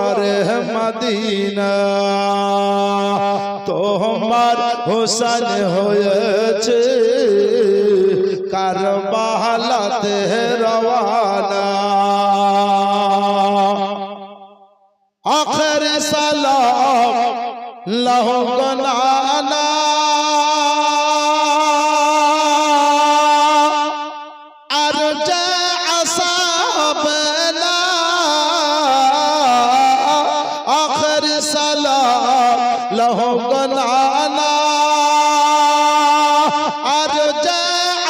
আরে মদিনা তোমার হোসেন হয়েছে কারবালাতে রওয়ানা আখের সালাম লহ গনানা আর সালাম লহ গনানা আর যা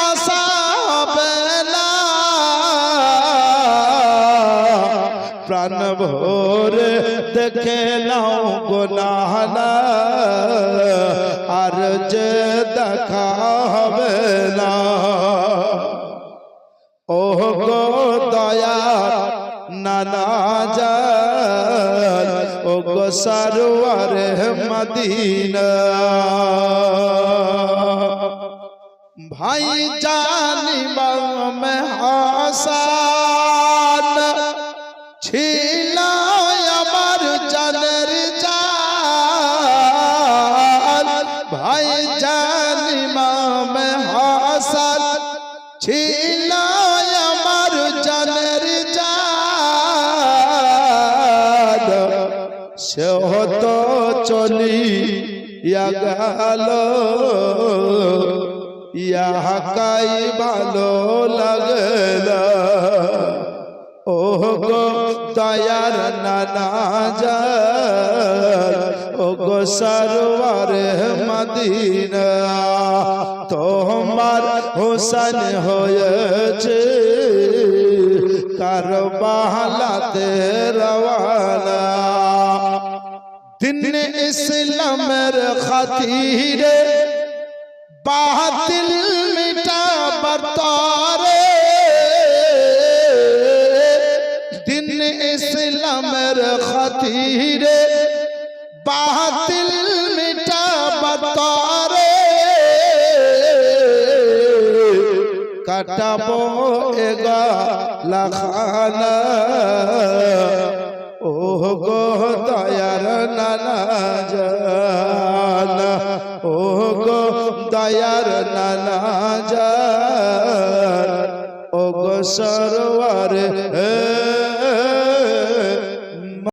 আসাবনা প্রাণ ভোরে দেখে নাও গোনাহানা। আর যে দেখা হবে না। ও গো দয়া নানা ও গো সারোয়ারে মদিনা ভাই জানি মে হাসান ছিল আমার জানের জান ভাই জানি মে সে হতো চলি গেল ইয়াকাই ভালো লাগল ও গো দয়ার নানা যান ও গো সরওয়ার মদিনা। তোমার হোসেন হয়েছে কারবালাতে রওয়ানা দিন ইসলামের খাতিরে বাতিল মিটা বরতারে দিন ইসলামের খাতিরে বাতিল মিটা বরতারে কাটাবো এগা লাখানা। ও গো দয়ার নানা জান। ওহ গো দয়ার নানা জান। ও গো সরওয়ার